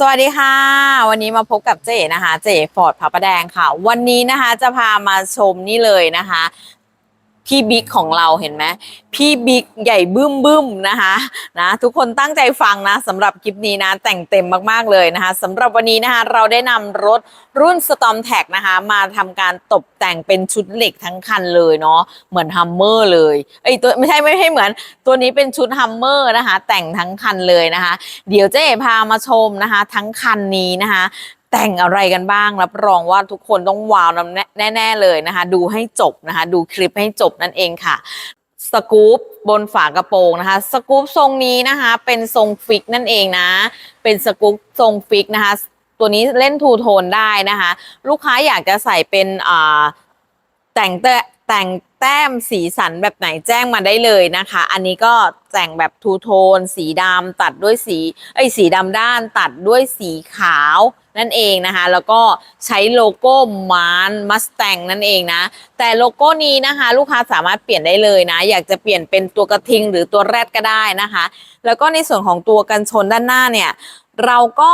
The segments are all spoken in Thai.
สวัสดีค่ะ วันนี้มาพบกับเจ๊นะคะ เจ๊ฟอร์ดพระประแดงค่ะ วันนี้นะคะจะพามาชมนี่เลยนะคะ พี่บิ๊กของเราเห็นไหมพี่บิ๊กใหญ่บึ้มบึ้มๆนะคะนะทุกคนตั้งใจฟังนะสำหรับคลิปนี้นะแต่งเต็มมากๆเลยนะคะสำหรับวันนี้นะคะเราได้นำรถรุ่น Storm t a g นะคะมาทำการตกแต่งเป็นชุดเหล็กทั้งคันเลยเนาะเหมือนฮัมเมอร์เลยเอ้ตัวไม่ใช่ไม่ใช่เหมือน ตัวนี้เป็นชุดฮัมเมอร์นะคะแต่งทั้งคันเลยนะคะ เดี๋ยวเจ๊พามาชมนะคะ ทั้งคันนี้นะคะ แต่งอะไรกันบ้าง รับรองว่าทุกคนต้องว้าวแน่ๆเลยนะคะ ดูให้จบนะคะ ดูคลิปให้จบนั่นเองค่ะสกู๊ปบนฝากระโปรงนะคะ สกู๊ปทรงนี้นะคะ เป็นทรงฟิกนั่นเองนะ เป็นสกู๊ปทรงฟิกนะคะ ตัวนี้เล่นทูโทนได้นะคะ ลูกค้าอยากจะใส่เป็นอ่าแต่งเตแต่ง แต้มสีสันแบบไหนแจ้งมาได้เลยนะคะ อันนี้ก็แต่งแบบทูโทน สีดำตัดด้วยสีไอ้สีดำด้านตัดด้วยสีขาว นั่นเองนะคะ แล้วก็ใช้โลโก้มานมัสแตงนั่นเองนะ แต่โลโก้นี้นะคะ ลูกค้าสามารถเปลี่ยนได้เลยนะ อยากจะเปลี่ยนเป็นตัวกระทิงหรือตัวแรดก็ได้นะคะ แล้วก็ในส่วนของตัวกันชนด้านหน้าเนี่ย เราก็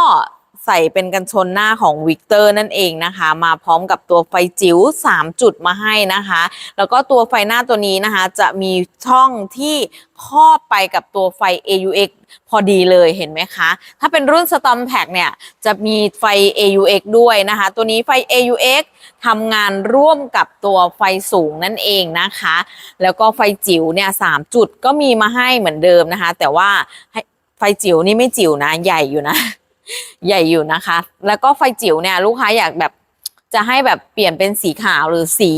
ใส่เป็นกันชนหน้าของวิกเตอร์นั่นเองนะคะ มาพร้อมกับตัวไฟจิ๋ว3 จุดมาให้นะคะ แล้วก็ตัวไฟหน้าตัวนี้นะคะ จะมีช่องที่ครอบไปกับตัวไฟ AUX พอดีเลยเห็นไหมคะ ถ้าเป็นรุ่น Storm p a c เนี่ย จะมีไฟ AUX ด้วยนะคะ ตัวนี้ไฟ AUX ทำงานร่วมกับตัวไฟสูงนั่นเองนะคะ แล้วก็ไฟจิ๋วเนี่ยสามจุดก็มีมาให้เหมือนเดิมนะคะ แต่ว่าไฟจิ๋วนี่ไม่จิ๋วนะ ใหญ่อยู่นะ ใหญ่อยู่นะคะ แล้วก็ไฟจิ๋วเนี่ยลูกค้าอยากแบบจะให้แบบเปลี่ยนเป็นสีขาวหรือสี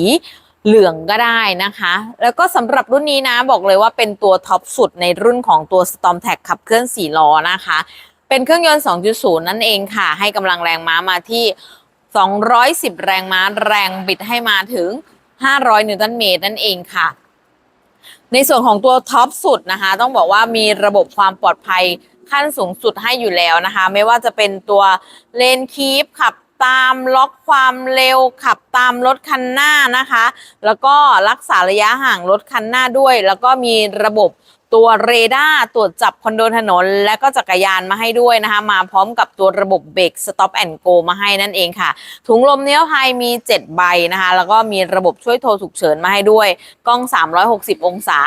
เหลืองก็ได้นะคะ แล้วก็สำหรับรุ่นนี้นะบอกเลยว่าเป็นตัวท็อปสุดในรุ่นของตัว Storm t a g ขับเคลื่อน4ล้อนะคะ เป็นเครื่องยนต์ 2.0 นั่นเองค่ะ ให้กำลังแรงม้ามาที่ 210 แรงม้าแรงบิดให้มาถึง 500 นิวตันเมตรนั่นเองค่ะ ในส่วนของตัวท็อปสุดนะคะ ต้องบอกว่ามีระบบความปลอดภัย ขั้นสูงสุดให้อยู่แล้วนะคะ ไม่ว่าจะเป็นตัวเลนคีฟขับตามล็อกความเร็วขับตามรถคันหน้านะคะ แล้วก็รักษาระยะห่างรถคันหน้าด้วย แล้วก็มีระบบ ตัวเรดาร์ตรวจจับคอนโดถนน และก็จักรยานมาให้ด้วยนะคะ มาพร้อมกับตัวระบบเบรก stop and go มาให้นั่นเองค่ะ ถุงลมนิรภัยมี 7 ใบนะคะ แล้วก็มีระบบช่วยโทรฉุกเฉินมาให้ด้วย กล้อง 360 องศา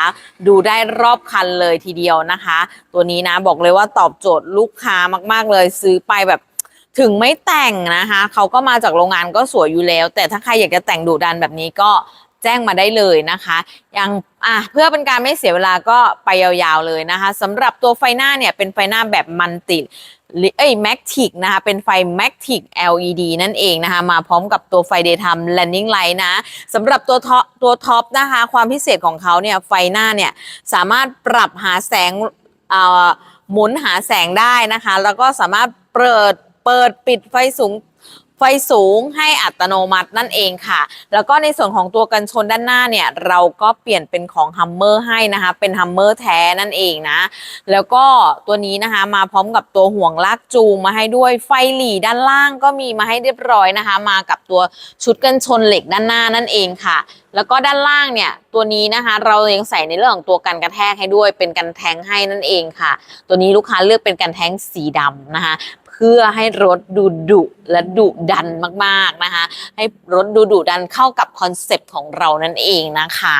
ดูได้รอบคันเลยทีเดียวนะคะ ตัวนี้นะบอกเลยว่าตอบโจทย์ลูกค้ามาก ๆ เลยซื้อไปแบบถึงไม่แต่งนะคะ เขาก็มาจากโรงงานก็สวยอยู่แล้ว แต่ถ้าใครอยากจะแต่งดุดันแบบนี้ก็ จ้งมาได้เลยนะคะยังอะเพื่อเป็นการไม่เสียเวลาก็ไปยาวๆเลยนะคะสำหรับตัวไฟหน้าเนี่ยเป็นไฟหน้าแบบมันติดเอ้ยแม็กทิกนะคะเป็นไฟแม็กทิก LED นั่นเองนะคะมาพร้อมกับตัวไฟ daytime landing light นะสำหรับตัวท็อปตัวท็อปนะคะความพิเศษของเขาเนี่ยไฟหน้าเนี่ยสามารถปรับหาแสงหมุนหาแสงได้นะคะ แล้วก็สามารถเปิดเปิดปิดไฟสูง ไฟสูงให้อัตโนมัตินั่นเองค่ะ แล้วก็ในส่วนของตัวกันชนด้านหน้าเนี่ย เราก็เปลี่ยนเป็นของฮัมเมอร์ให้นะคะ เป็นฮัมเมอร์แท้นั่นเองนะ แล้วก็ตัวนี้นะคะมาพร้อมกับตัวห่วงลากจูงมาให้ด้วยไฟหลีด้านล่างก็มีมาให้เรียบร้อยนะคะ มากับตัวชุดกันชนเหล็กด้านหน้านั่นเองค่ะแล้วก็ด้านล่างเนี่ยตัวนี้นะคะเรายังใส่ในเรื่องของตัวกันกระแทกให้ด้วยเป็นกันแทงให้นั่นเองค่ะ ตัวนี้ลูกค้าเลือกเป็นกันแทงสีดำนะคะ พื่อให้รถดูดุและดุดันมากๆนะคะให้รถดูดุดันเข้ากับคอนเซปต์ของเรานั่นเองนะคะ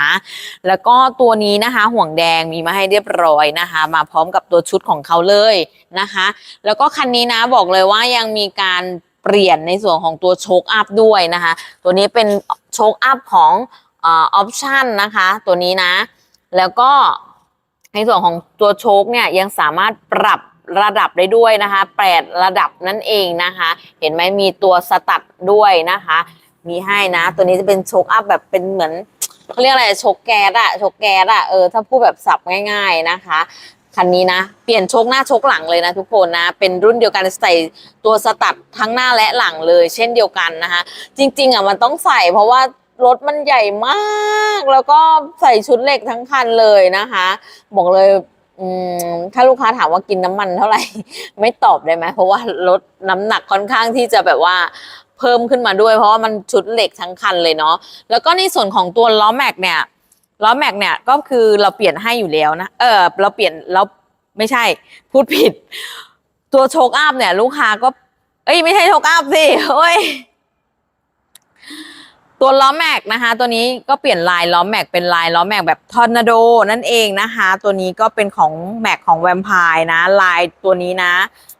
แล้วก็ตัวนี้นะคะห่วงแดงมีมาให้เรียบร้อยนะคะ มาพร้อมกับตัวชุดของเขาเลยนะคะ แล้วก็คันนี้นะบอกเลยว่ายังมีการเปลี่ยนในส่วนของตัวโชคอัพด้วยนะคะ ตัวนี้เป็นโชคอัพของออปชันนะคะ ตัวนี้นะ แล้วก็ในส่วนของตัวโชคเนี่ยยังสามารถปรับ ระดับได้ด้วยนะคะแปดระดับนั่นเองนะคะ เห็นไหมมีตัวสตัดด้วยนะคะ มีให้นะ ตัวนี้จะเป็นโชคอัพแบบเป็นเหมือนเขาเรียกอะไรโชคแก๊สอะโชคแก๊สอะเออถ้าพูดแบบสับง่าย ๆนะคะคันนี้นะ เปลี่ยนโชคหน้าโชคหลังเลยนะทุกคนนะ เป็นรุ่นเดียวกันใส่ตัวสตัดทั้งหน้าและหลังเลย เช่นเดียวกันนะคะ จริง ๆอะมันต้องใส่เพราะว่ารถมันใหญ่มาก แล้วก็ใส่ชุดเหล็กทั้งคันเลยนะคะ บอกเลย ถ้าลูกค้าถามว่ากินน้ำมันเท่าไหร่ ไม่ตอบได้ไหมเพราะว่ารถน้ำหนักค่อนข้างที่จะแบบว่าเพิ่มขึ้นมาด้วย เพราะว่ามันชุดเหล็กทั้งคันเลยเนาะแล้วก็ในส่วนของตัวล้อแม็กเนี่ยล้อแม็กเนี่ยก็คือเราเปลี่ยนให้อยู่แล้วนะเออเราเปลี่ยนเราไม่ใช่ พูดผิด ตัวโชคอัพเนี่ย ลูกค้าก็ เอ้ยไม่ใช่โชคอัพสิโอ้ย ตัวล้อแม็กนะคะ ตัวนี้ก็เปลี่ยนลายล้อแม็กเป็นลายล้อแม็กแบบทอร์นาโดนั่นเองนะคะ ตัวนี้ก็เป็นของแม็กของแวมไพร์นะ ลายตัวนี้นะ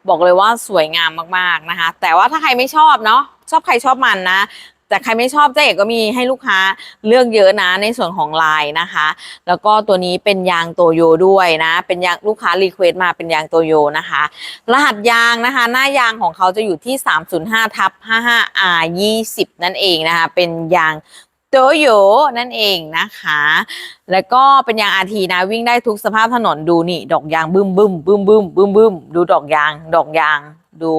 บอกเลยว่าสวยงามมากๆนะคะ แต่ว่าถ้าใครไม่ชอบเนาะชอบใครชอบมันนะ แต่ใครไม่ชอบเจ๊เอกก็มีให้ลูกค้าเลือกเยอะนะในส่วนของลายนะคะ แล้วก็ตัวนี้เป็นยางโตโยด้วยนะ เป็นยางลูกค้ารีเควสต์มาเป็นยางโตโยนะคะ รหัสยางนะคะ หน้ายางของเขาจะอยู่ที่ 305ทับ 55R 20 นั่นเองนะคะ เป็นยางโตโยนั่นเองนะคะ แล้วก็เป็นยางอาทีนะ วิ่งได้ทุกสภาพถนนดูนี่ ดอกยางบึ้มบึ้มบึ้มบึ้มบึ้มบึ้มดูดอกยาง ดอกยาง ดู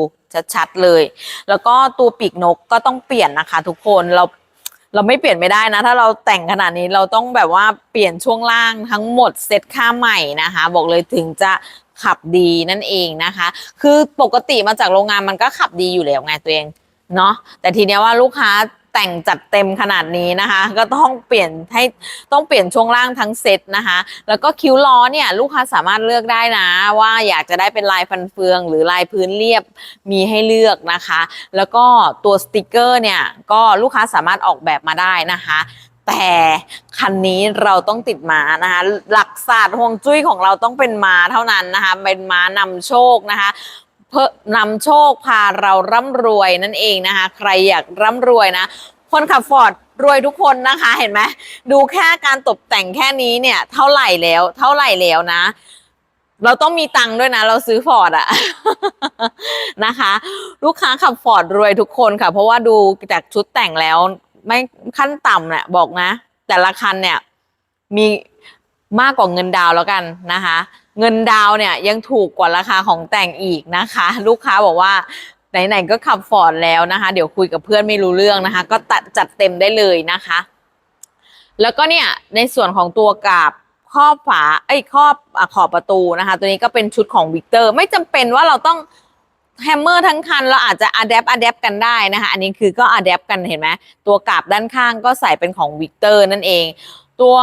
ชัดๆเลย แล้วก็ตัวปีกนกก็ต้องเปลี่ยนนะคะ ทุกคนเราเราไม่เปลี่ยนไม่ได้นะ ถ้าเราแต่งขนาดนี้เราต้องแบบว่าเปลี่ยนช่วงล่างทั้งหมดเซตค่าใหม่นะคะ บอกเลยถึงจะขับดีนั่นเองนะคะ คือปกติมาจากโรงงานมันก็ขับดีอยู่แล้วไงตัวเองเนาะแต่ทีเนี้ยว่าลูกค้า แต่งจัดเต็มขนาดนี้นะคะ ก็ต้องเปลี่ยนให้ต้องเปลี่ยนช่วงล่างทั้งเซตนะคะ แล้วก็คิ้วล้อเนี่ยลูกค้าสามารถเลือกได้นะ ว่าอยากจะได้เป็นลายฟันเฟือง หรือลายพื้นเรียบมีให้เลือกนะคะ แล้วก็ตัวสติกเกอร์เนี่ยก็ลูกค้าสามารถออกแบบมาได้นะคะแต่คันนี้เราต้องติดม้านะคะ หลักศาสตร์ฮวงจุ้ยของเราต้องเป็นม้าเท่านั้นนะคะ เป็นม้านำโชคนะคะ เพื่อนำโชคพาเราร่ำรวยนั่นเองนะคะ ใครอยากร่ำรวยนะ คนขับฟอร์ดรวยทุกคนนะคะเห็นไหมดูแค่การตกแต่งแค่นี้เนี่ยเท่าไหร่แล้ว เท่าไหร่แล้วนะ เราต้องมีตังค์ด้วยนะ เราซื้อฟอร์ดอะนะคะ ลูกค้าขับฟอร์ดรวยทุกคนค่ะ เพราะว่าดูจากชุดแต่งแล้ว ไม่ขั้นต่ำเนี่ยบอกนะ แต่ละคันเนี่ยมีมากกว่าเงินดาวแล้วกันนะคะ เงินดาวเนี่ยยังถูกกว่าราคาของแต่งอีกนะคะ ลูกค้าบอกว่าไหนๆก็ขับฟอร์ดแล้วนะคะ เดี๋ยวคุยกับเพื่อนไม่รู้เรื่องนะคะ ก็ตัดจัดเต็มได้เลยนะคะ แล้วก็เนี่ยในส่วนของตัวกาบครอบฝาไอ้ครอบขอบประตูนะคะ ตัวนี้ก็เป็นชุดของวิกเตอร์ไม่จำเป็นว่าเราต้องแฮมเมอร์ทั้งคันเราอาจจะอัดแอปอัดแอปกันได้นะคะ อันนี้คือก็อัดแอปกันเห็นไหมตัวกาบด้านข้างก็ใส่เป็นของวิกเตอร์นั่นเอง ตัว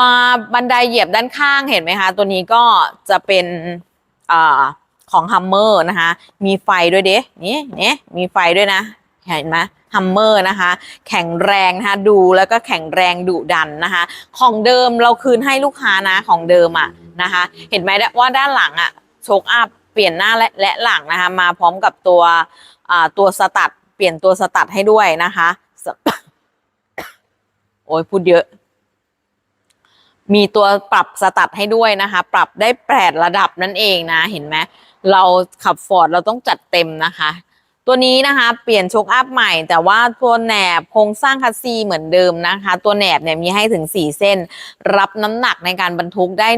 บันไดเหยียบด้านข้างเห็นไหมคะ ตัวนี้ก็จะเป็นอของฮัมเมอร์นะคะ มีไฟด้วยเด้นี่นี่มีไฟด้วยนะ เห็นไหมฮัมเมอร์นะคะ แข็งแรงนะคะดูแล้วก็แข็งแรงดุดันนะคะ ของเดิมเราคืนให้ลูกค้านะของเดิมอะนะคะ เห็นไหมว่าด้านหลังอะโชคอัพเปลี่ยนหน้าและและหลังนะคะ มาพร้อมกับตัวตัวสตัดเปลี่ยนตัวสตัดให้ด้วยนะคะ โอ้ยพูดเยอะ มีตัวปรับสตัดให้ด้วยนะคะ ปรับได้แปดระดับนั่นเองนะ เห็นไหมเราขับฟอร์ดเราต้องจัดเต็มนะคะ ตัวนี้นะคะเปลี่ยนโชคอัพใหม่ แต่ว่าตัวแหนบโครงสร้างคัสซีเหมือนเดิมนะคะ ตัวแหนบเนี่ยมีให้ถึง 4 เส้น รับน้ำหนักในการบรรทุกได้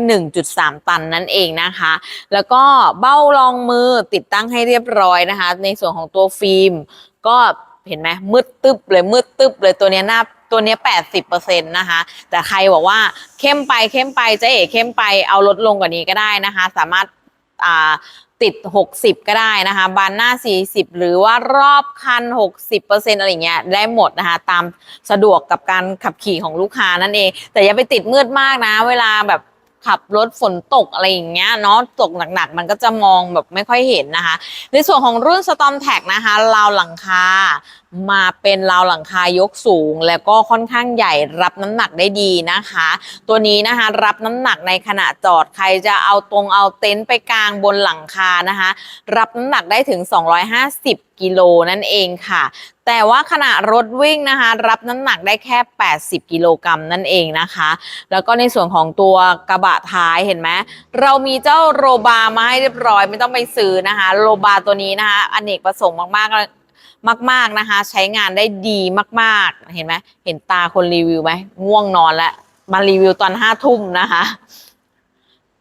1.3 ตันนั่นเองนะคะ แล้วก็เบ้ารองมือติดตั้งให้เรียบร้อยนะคะ ในส่วนของตัวฟิล์ม ก็เห็นไหมมืดตึบเลยมืดตึบเลยตัวนี้หน้า ตัวนี้ย80%นะคะ แต่ใครบอกว่าเข้มไปเข้มไปเจ๊เอ๋เข้มไปเอาลดลงกว่านี้ก็ได้นะคะ สามารถอ่าติด 60 ก็ได้นะคะ บานหน้า 40 หรือว่ารอบคัน 60%อะไรเงี้ยได้หมดนะคะ ตามสะดวกกับการขับขี่ของลูกค้านั่นเอง แต่อย่าไปติดมืดมากนะ เวลาแบบ ขับรถฝนตกอะไรอย่างเงี้ยเนาะตกหนักๆ มันก็จะมองแบบไม่ค่อยเห็นนะคะ ในส่วนของรุ่น Storm Tag นะคะราวหลังคา มาเป็นราวหลังคายกสูง แล้วก็ค่อนข้างใหญ่รับน้ำหนักได้ดีนะคะ ตัวนี้นะคะรับน้ำหนักในขณะจอดใครจะเอาตรงเอาเต็นท์ไปกลางบนหลังคานะคะ รับน้ำหนักได้ถึง 250กิโลนั่นเองค่ะ แต่ว่าขณะรถวิ่งนะคะ รับน้ำหนักได้แค่ 80 กิโลกรัมนั่นเองนะคะ แล้วก็ในส่วนของตัวกระบะท้ายเห็นไหมเรามีเจ้าโรบามาให้เรียบร้อยไม่ต้องไปซื้อนะคะ โรบาตัวนี้นะคะอเนกประสงค์มากๆมาก ๆ นะคะ ใช้งานได้ดีมาก ๆ เห็นไหมเห็นตาคนรีวิวไหมง่วงนอนแล้วมารีวิวตอนห้าทุ่มนะคะ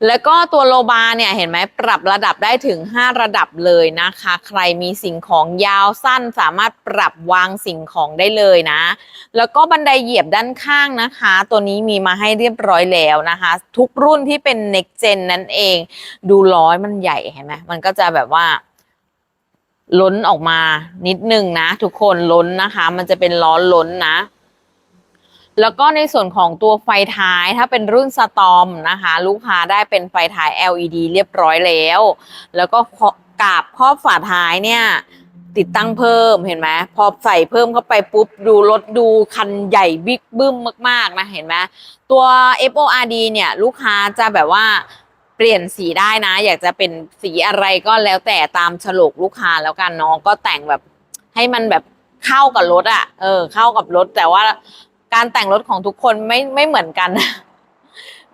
แล้วก็ตัวโลบาเนี่ยเห็นไหมปรับระดับได้ถึง 5 ระดับเลยนะคะ ใครมีสิ่งของยาวสั้นสามารถปรับวางสิ่งของได้เลยนะ แล้วก็บันไดเหยียบด้านข้างนะคะ ตัวนี้มีมาให้เรียบร้อยแล้วนะคะ ทุกรุ่นที่เป็น next gen นั่นเอง ดูล้อมันใหญ่เห็นไหมมันก็จะแบบว่า ล้นออกมานิดนึงนะ ทุกคนล้นนะคะ มันจะเป็นล้อล้นนะ แล้วก็ในส่วนของตัวไฟท้ายถ้าเป็นรุ่นสตอมนะคะ ลูกค้าได้เป็นไฟท้าย LED เรียบร้อยแล้ว แล้วก็กาบครอบฝาท้ายเนี่ยติดตั้งเพิ่มเห็นไหมพอใส่เพิ่มเข้าไปปุ๊บดูรถดูคันใหญ่บิ๊กบึ้มมากๆนะเห็นไหมตัว FORD เนี่ยลูกค้าจะแบบว่าเปลี่ยนสีได้นะ อยากจะเป็นสีอะไรก็แล้วแต่ตามฉลกลูกค้าแล้วกันเนาะก็แต่งแบบให้มันแบบเข้ากับรถอะ่ะเออเข้ากับรถแต่ว่า การแต่งรถของทุกคนไม่ไม่เหมือนกัน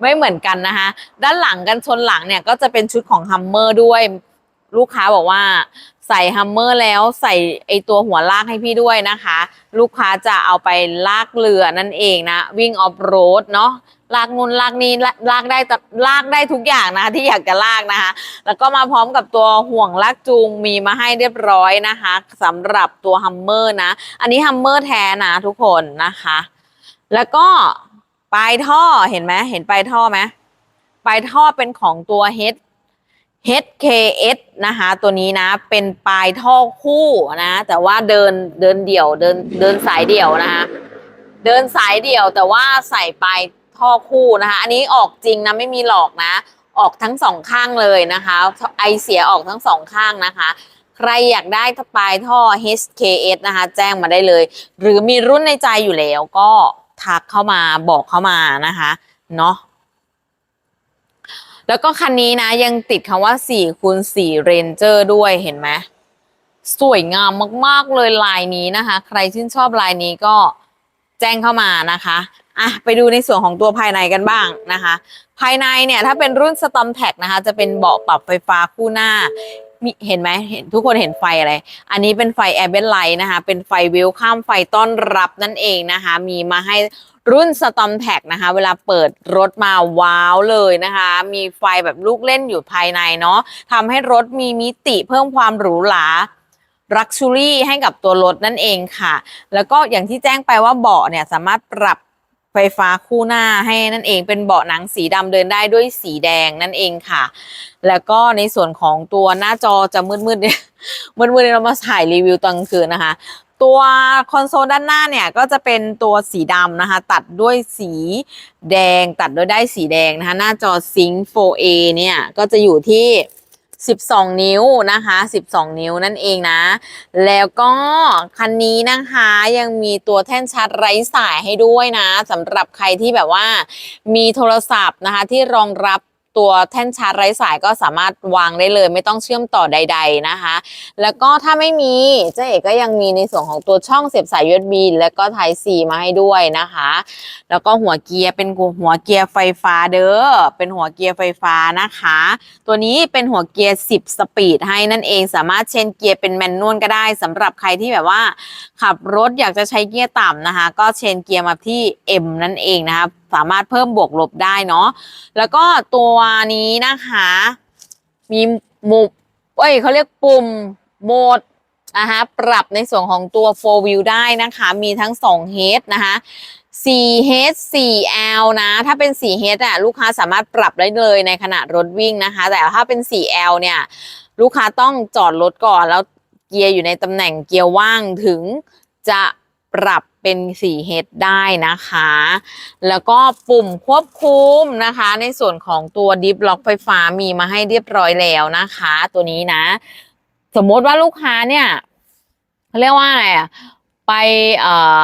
ไม่เหมือนกันนะคะ ด้านหลังกันชนหลังเนี่ยก็จะเป็นชุดของฮัมเมอร์ด้วย ลูกค้าบอกว่าใส่ฮัมเมอร์แล้วใส่ไอตัวหัวลากให้พี่ด้วยนะคะ ลูกค้าจะเอาไปลากเรือนั่นเองนะ วิ่งออฟโรดเนาะลากนุนลากนี้ลาลากได้ลากได้ทุกอย่างนะคะที่อยากจะลากนะคะ แล้วก็มาพร้อมกับตัวห่วงลากจูงมีมาให้เรียบร้อยนะคะสำหรับตัวฮัมเมอร์นะ อันนี้ฮัมเมอร์แท้นะทุกคนนะคะ แล้วก็ปลายท่อเห็นไหมเห็นปลายท่อไหมปลายท่อเป็นของตัว H HKS นะคะตัวนี้นะเป็นปลายท่อคู่นะ แต่ว่าเดินเดินเดี่ยวเดินเดินสายเดี่ยวนะคะเดินสายเดี่ยวแต่ว่าใส่ปลายท่อคู่นะคะ อันนี้ออกจริงนะไม่มีหลอกนะ ออกทั้งสองข้างเลยนะคะ ไอเสียออกทั้งสองข้างนะคะ ใครอยากได้ปลายท่อ HKS นะคะ แจ้งมาได้เลย หรือมีรุ่นในใจอยู่แล้วก็ ทักเข้ามาบอกเข้ามานะคะเนาะแล้วก็คันนี้นะยังติดคำว่า4คูณ4 Ranger ด้วยเห็นไหมสวยงามมากๆเลยลายนี้นะคะ ใครชื่นชอบลายนี้ก็แจ้งเข้ามานะคะอะไปดูในส่วนของตัวภายในกันบ้างนะคะ ภายในเนี่ยถ้าเป็นรุ่น Storm t a c นะคะ จะเป็นเบาะปรับไฟฟ้าคู่หน้า มีเห็นไหมเห็นทุกคนเห็นไฟอะไร อันนี้เป็นไฟแอร์เบนไลท์นะคะ เป็นไฟเวลข้ามไฟต้อนรับนั่นเองนะคะ มีมาให้รุ่น Storm t a c นะคะ เวลาเปิดรถมาว้าวเลยนะคะ มีไฟแบบลูกเล่นอยู่ภายในเนาะทำให้รถมีมิติเพิ่มความหรูหราลักชูรี่ให้กับตัวรถนั่นเองค่ะ แล้วก็อย่างที่แจ้งไปว่าเบาะเนี่ยสามารถปรับ ไฟฟ้าคู่หน้าให้นั่นเองเป็นเบาะหนังสีดำเดินได้ด้วยสีแดงนั่นเองค่ะ แล้วก็ในส่วนของตัวหน้าจอจะมืดๆเนี่ยมืดๆเรามาถ่ายรีวิวตอนกลางคืนนะคะ ตัวคอนโซลด้านหน้าเนี่ยก็จะเป็นตัวสีดำนะคะ ตัดด้วยสีแดงตัดด้วยได้สีแดงนะคะ หน้าจอ Sync 4A เนี่ยก็จะอยู่ที่ 12 นิ้วนะคะ 12 นิ้วนั่นเองนะ แล้วก็คันนี้นะคะยังมีตัวแท่นชาร์จไร้สายให้ด้วยนะสำหรับใครที่แบบว่ามีโทรศัพท์นะคะที่รองรับ ตัวแท่นชาร์จไร้สายก็สามารถวางได้เลย ไม่ต้องเชื่อมต่อใด ๆนะคะ แล้วก็ถ้าไม่มีเจ๊เอกก็ยังมีในส่วนของตัวช่องเสียบสาย USB แล้วก็ Type C มาให้ด้วยนะคะ แล้วก็หัวเกียร์เป็นหัวเกียร์ไฟฟ้าเด้อเป็นหัวเกียร์ไฟฟ้านะคะ ตัวนี้เป็นหัวเกียร์ 10 สปีดให้นั่นเองสามารถเชนเกียร์เป็นแมนนวลก็ได้สำหรับใครที่แบบว่า ขับรถอยากจะใช้เกียร์ต่ำนะคะ ก็เชนเกียร์มาที่ M นั่นเองนะคะ สามารถเพิ่มบวกลบได้เนาะแล้วก็ตัวนี้นะคะ มีมุมเอ้ยเขาเรียกปุ่มโหมดนะคะปรับในส่วนของตัว 4 wheel ได้นะคะ มีทั้ง 2 head นะคะ 4H 4L นะ ถ้าเป็น 4H อะลูกค้าสามารถปรับได้เลยในขณะรถวิ่งนะคะ แต่ถ้าเป็น 4L เนี่ย ลูกค้าต้องจอดรถก่อนแล้วเกียร์อยู่ในตำแหน่งเกียร์ว่างถึงจะ ปรับเป็น 4H ได้นะคะ แล้วก็ปุ่มควบคุมนะคะ ในส่วนของตัวดิฟล็อกไฟฟ้ามีมาให้เรียบร้อยแล้วนะคะ ตัวนี้นะ สมมติว่าลูกค้าเนี่ยเขาเรียกว่าอะไรอะไปเอ่อ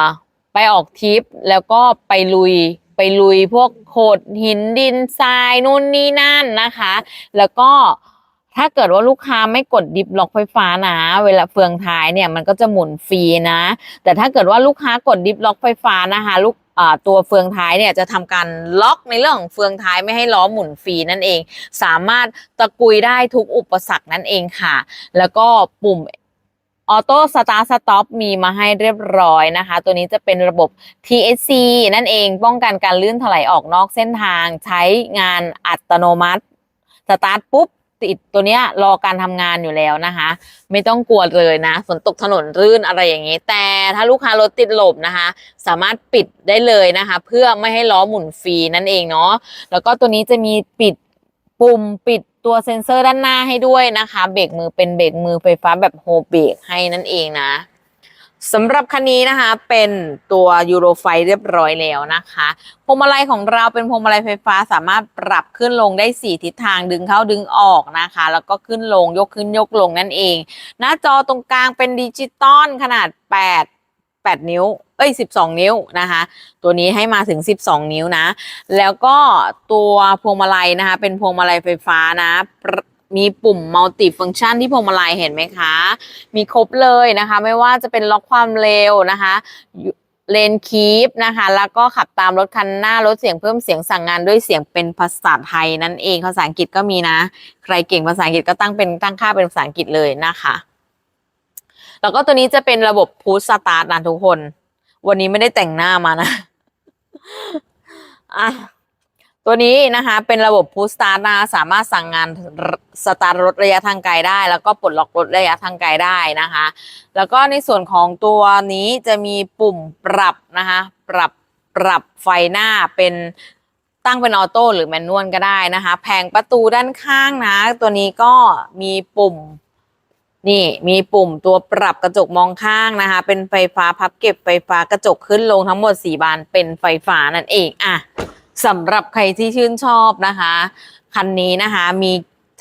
ไปออกทริปแล้วก็ไปลุยไปลุยพวกโขดหินดินทรายนู่นนี่นั่นนะคะ แล้วก็ ถ้าเกิดว่าลูกค้าไม่กดดิฟล็อกไฟฟ้านะ เวลาเฟืองท้ายเนี่ยมันก็จะหมุนฟรีนะ แต่ถ้าเกิดว่าลูกค้ากดดิฟล็อกไฟฟ้านะคะลูกตัวเฟืองท้ายเนี่ยจะทำการล็อกในเรื่องของเฟืองท้ายไม่ให้ล้อหมุนฟรีนั่นเอง สามารถตะกุยได้ทุกอุปสรรคนั่นเองค่ะ แล้วก็ปุ่มออโต้สตาร์สต็อปมีมาให้เรียบร้อยนะคะ ตัวนี้จะเป็นระบบ TSC นั่นเองป้องกันการลื่นถลายออกนอกเส้นทาง ใช้งานอัตโนมัติ สตาร์ทปุ๊บ ติดตัวเนี้ยรอการทำงานอยู่แล้วนะคะ ไม่ต้องกลัวเลยนะฝนตกถนนรื่นอะไรอย่างนี้ แต่ถ้าลูกค้ารถติดหลบนะคะ สามารถปิดได้เลยนะคะ เพื่อไม่ให้ล้อหมุนฟรีนั่นเองเนาะแล้วก็ตัวนี้จะมีปิดปุ่มปิดตัวเซ็นเซอร์ด้านหน้าให้ด้วยนะคะ เบรกมือเป็นเบรกมือไฟฟ้าแบบโฮเบรกให้นั่นเองนะ สำหรับคันนี้นะคะเป็นตัวยูโรไฟเรียบร้อยแล้วนะคะพวงมาลัยของเราเป็นพวงมาลัยไฟฟ้าสามารถปรับขึ้นลงได้ 4 ทิศทางดึงเข้าดึงออกนะคะ แล้วก็ขึ้นลงยกขึ้นยกลงนั่นเอง หน้าจอตรงกลางเป็นดิจิตอลขนาด 8 8 นิ้ว เอ้ย 12 นิ้วนะคะ ตัวนี้ให้มาถึง 12 นิ้วนะ แล้วก็ตัวพวงมาลัยนะคะ เป็นพวงมาลัยไฟฟ้านะประ มีปุ่มมัลติฟัง c t ชันที่พวงมาลัยเห็นไหมคะ มีครบเลยนะคะ ไม่ว่าจะเป็นล็อกความเร็วนะคะเลนคีปนะคะ แล้วก็ขับตามรถคันหน้าลดเสียงเพิ่มเสียงสั่งงานด้วยเสียงเป็นภาษาไทยนั่นเอง ภาษาอังกฤษก็มีนะ ใครเก่งภาษาอังกฤษก็ตั้งเป็นตั้งค่าเป็นภาษาอังกฤษเลยนะคะ แล้วก็ตัวนี้จะเป็นระบบพุชสตาร์ทนะทุกคน วันนี้ไม่ได้แต่งหน้ามานะ อะ ตัวนี้นะคะเป็นระบบพุชสตาร์นะสามารถสั่งงานสตาร์รถระยะทางไกลได้ แล้วก็ปลดล็อกรถระยะทางไกลได้นะคะ แล้วก็ในส่วนของตัวนี้จะมีปุ่มปรับนะคะ ปรับปรับไฟหน้าเป็นตั้งเป็นออโต้หรือแมนนวลก็ได้นะคะ แผงประตูด้านข้างนะ ตัวนี้ก็มีปุ่มนี่มีปุ่มตัวปรับกระจกมองข้างนะคะ เป็นไฟฟ้าพับเก็บไฟฟ้ากระจกขึ้นลงทั้งหมด 4 บานเป็นไฟฟ้านั่นเองอะ สำหรับใครที่ชื่นชอบนะคะ คันนี้นะคะมี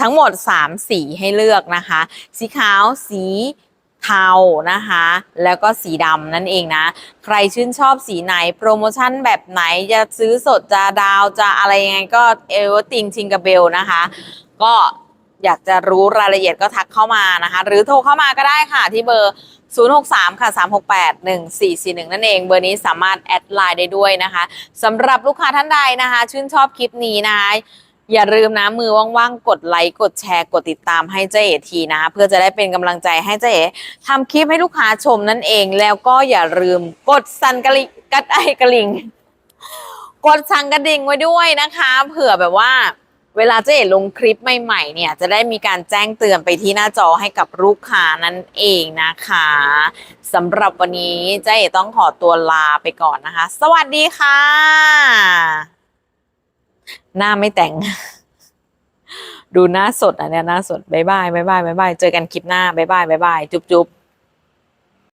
ทั้งหมด 3 สีให้เลือกนะคะ สีขาวสีเทานะคะ แล้วก็สีดำนั่นเองนะ ใครชื่นชอบสีไหน โปรโมชั่นแบบไหน จะซื้อสดจะดาวจะอะไรยังไงก็เอวติงชิงกับเบลนะคะ ก็ อยากจะรู้รายละเอียดก็ทักเข้ามานะคะ หรือโทรเข้ามาก็ได้ค่ะที่เบอร์ 063 ค่ะ 368 1441 นั่นเอง เบอร์นี้สามารถแอดไลน์ได้ด้วยนะคะสำหรับลูกค้าท่านใดนะคะ ชื่นชอบคลิปนี้นะคะอย่าลืมนะมือว่างๆ กดไลค์กดแชร์กดติดตามให้เจ๊เอทีนะ เพื่อจะได้เป็นกำลังใจให้เจ๊เอทำคลิปให้ลูกค้าชมนั่นเอง แล้วก็อย่าลืมกดสั่นกระลิกระไอกระลิง กดสั่งกระดิ่งไว้ด้วยนะคะ เผื่อแบบว่า เวลาเจ๊ลงคลิปใหม่ๆ เนี่ย จะได้มีการแจ้งเตือนไปที่หน้าจอให้กับลูกค้านั่นเองนะคะสำหรับวันนี้เจ๊ต้องขอตัวลาไปก่อนนะคะ สวัสดีค่ะ หน้าไม่แต่ง ดูหน้าสดอะเนี่ยหน้าสดบายบายบายบายบายบายเจอกันคลิปหน้าบายบายบายบายจุ๊บจุ๊บ